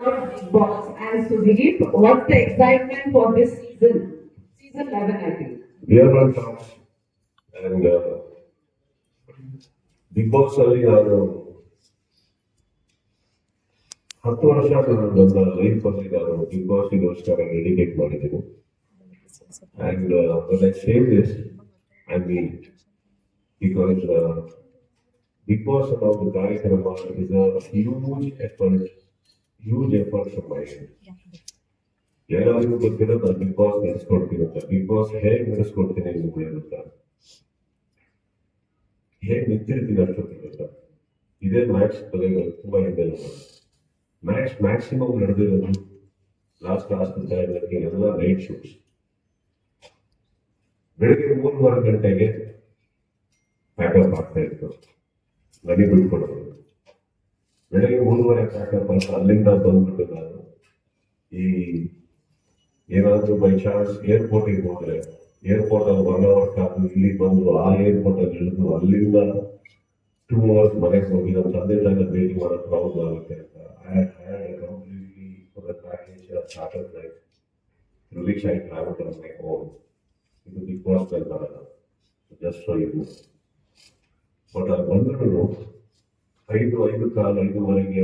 Big Boss and Sudeep, what's the excitement for this season? Season eleven, I think. Beer brand tops and Bigg Boss uh, ಅಲ್ಲಿ ನಾನು ಹತ್ತು ವರ್ಷ ನಾನು ನನ್ನ life ಅಲ್ಲಿ ನಾನು ಬಿಗ್ ಬಾಸ್ ಗೋಸ್ಕರ ಡೆಡಿಕೇಟ್ ಮಾಡಿದ್ದೀನಿ and I say this I mean because Bigg Boss ಅನ್ನೋ ಒಂದು ಕಾರ್ಯಕ್ರಮ is huge effort huge efforts ಮಾಡಿದ್ರು ಎಲ್ಲರಿಗೂ ಗೊತ್ತಿರೋ ನಾನು ಬಿಗ್ ಬಾಸ್ ನಡೆಸ್ಕೊಡ್ತೀನಿ ಅಂತ. ಬಿಗ್ ಬಾಸ್ ಹೇಗೆ ನಡೆಸ್ಕೊಡ್ತೀನಿ ನಿಮ್ಗೆ ಅಂತ ಹೇಗೆ ನಿಂತಿರ್ತೀನಿ ಅಷ್ಟೊತ್ತಿಗೆ ಇದೇ ಮ್ಯಾಕ್ಸ್ ಕಲೆಗಳು ತುಂಬಾ ಹಿಂದೆ ಮ್ಯಾಕ್ಸ್ ಮ್ಯಾಕ್ಸಿಮಮ್ ನಡೆದಿರೋದು ಲಾಸ್ಟ್ ಲಾಸ್ಟ್ ನನಗೆ ಎಲ್ಲ ನೈಟ್ ಶೂಟ್ಸ್ ಬೆಳಿಗ್ಗೆ ಮೂರುವರೆ ಗಂಟೆಗೆ ಪ್ಯಾಕಪ್ ಆಗ್ತಾ ಇತ್ತು. ಮನೆ ಬಿಟ್ಕೊಡೋದು. ಬೆಳಗ್ಗೆ ಮೂರುವರೆ ಪ್ಯಾಕಪ್ ಅಂತ ಅಲ್ಲಿಂದ ಬಂದ್ಬಿಟ್ಟು ನಾನು. ಈ ಏನಾದರೂ ಬೈ ಚಾನ್ಸ್ ಏರ್ಪೋರ್ಟಿಗೆ ಹೋದರೆ ಏರ್ಪೋರ್ಟ್ ಅಲ್ಲಿ ಇಲ್ಲಿ ಬಂದು ಆ ಏರ್ಪೋರ್ಟ್ ಅಲ್ಲಿ ಇಳಿದು ಅಲ್ಲಿಂದ ಟೂ ಅವರ್ಸ್ ಮನೆಗೆ ಹೋಗಿ ನಮ್ಮ ತಂದೆ ತಾಯಿನ ಭೇಟಿ ಮಾಡೋದು ಪ್ರಾಬ್ಲಮ್ ಆಗುತ್ತೆ ಅಂತ. I had completely for the package starter life through which I travel from my ಇದು ಬಿಗ್ ಬಾಸ್ ಅಲ್ಲಿ ಬರಲ್ಲ ಜಸ್ಟ್ ಫಾರ್ ಯು ಬಟ್ ಅದು ಬಂದ್ರು ಐದು ಐದು ಕಾಲ ಐದುವರೆಗೆ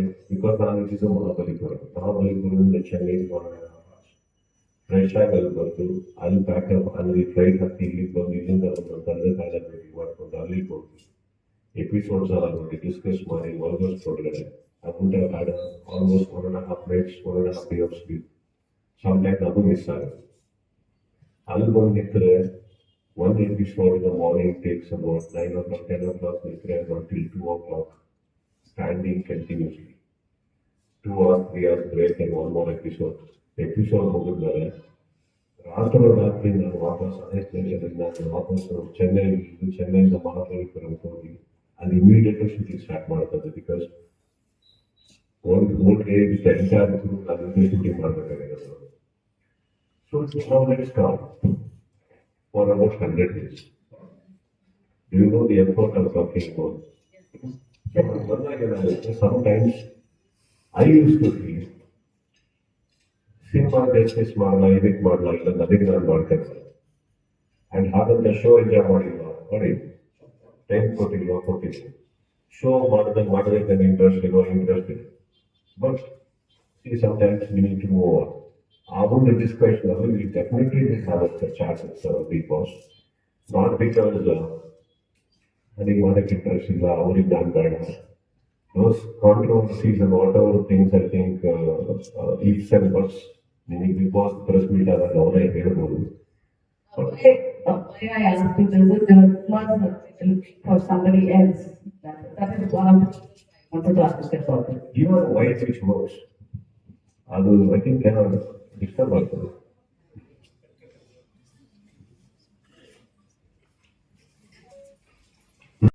ಇಟ್ ಇಸ್ ಮಹಾಬಲಿಪುರ ಮಹಾಬಲಿಪುರದಿಂದ ಚೆನ್ನೈ ಫ್ರೆಶ್ ಆಗಿ ಅಲ್ಲಿ ಬಂದು, ಅಲ್ಲಿ ಪ್ಯಾಕಪ್ ಅಲ್ಲಿ ಫ್ಲೈಟ್ ಹತ್ತಿ ಇಲ್ಲಿಗೆ ಬಂದು, ಇಲ್ಲಿಂದ ನಮ್ಮ ತಂದೆ ತಾಯಿ ಭೇಟಿ ಮಾಡ್ಕೊಂಡು ಅಲ್ಲಿಗೆ ಹೋಗಿ. ಎಪಿಸೋಡ್ಸ್ ಎಲ್ಲ ನೋಡಿ ಡಿಸ್ಕಸ್ ಮಾಡಿ ಆಲ್ಮೋಸ್ಟ್ ಹೊರಗಡೆ ಅಮೌಂಟ್ ಆಡ almost one and half minutes one and half years some time ಅದು ಮಿಸ್ ಆಗುತ್ತೆ. ಅಲ್ಲಿ ಬಂದು ಒಂದು episode in morning takes about nine o'clock ten o'clock ನಿಂತರೆ until two o'clock standing continuously two hours three hours break and one more episode episode ಮುಗಿದ್ಮೇಲೆ ರಾತ್ರಿ ರಾತ್ರಿ ನಾನು ವಾಪಸ್ ಅದೇ ಸ್ಟೇಷನ್ ನಾನು ವಾಪಸ್ ಚೆನ್ನೈ ಇಳಿದು ಚೆನ್ನೈಯಿಂದ ಮಹಾಬಲಿಪುರಕ್ಕೆ ಹೋಗಿ ಅಲ್ಲಿ ಇಮಿಡಿಯೇಟ್ ಶೂಟಿಂಗ್ ಸ್ಟಾರ್ಟ್ ಮಾಡ್ತದೆ ಬಿಕಾಸ್ ಒಂದು ಮೂಟೆ ಎಂಟರ್ ಅಲ್ಲಿ ಶೂಟಿಂಗ್ ಮಾಡಬೇಕಾಗಿರೋದು ಸೊ ನಾವು let's come for about hundred days you know the effort of talking about ಬಂದಾಗ ಏನಾಗುತ್ತೆ sometimes I use to feel cinema test ಮಾಡಲ್ಲ ಇದಕ್ಕೆ ಮಾಡಲ್ಲ ಇಲ್ಲ ನನಗೆ ನಾನು ಮಾಡ್ಕೊಂಡ್ರೆ ಅಂಡ್ ಹಾಗಂತ ಶೋ ಎಂಜಾಯ್ ಮಾಡಿಲ್ಲ ನೋಡಿ ಟೈಮ್ ಕೊಟ್ಟಿಲ್ವಾ ಕೊಟ್ಟಿಲ್ಲ ಶೋ ಮಾಡಿದಾಗ ಮಾಡೋದಕ್ಕೆ ನನಗೆ ಇಂಟ್ರೆಸ್ಟ್ ಇಲ್ವಾ ಇಂಟ್ರೆಸ್ಟ್ ಇದೆ ಬಟ್ ಈ sometimes we need to move ಆ ಒಂದು ಡಿಸ್ಕಷನ್ ಅಲ್ಲಿ ವಿ ಡೆಫಿನೆಟ್ಲಿ ಮಿಸ್ ಆಗುತ್ತೆ chances Bigg Boss not because ನನಗೆ ಮಾಡೋಕ್ಕೆ ಇಂಟ್ರೆಸ್ಟ್ ಇಲ್ಲ ಅವ್ರಿಗೆ ನಾನು ಬೇಡ controversies and whatever things I think uh, uh, ifs and buts, ನಿಮಗೆ ಬಿಗ್ ಬಾಸ್ ಪ್ರೆಸ್ ಮೀಟ್ ಆದಾಗ ಅವರೇ ಹೇಳ್ಬೋದು uh, may I ask you, does it uh, for somebody else? That that is one of, I wanted to ask about it. Even wait which works ಅದು I think ಏನೋ disturb ಆಗ್ತದೆ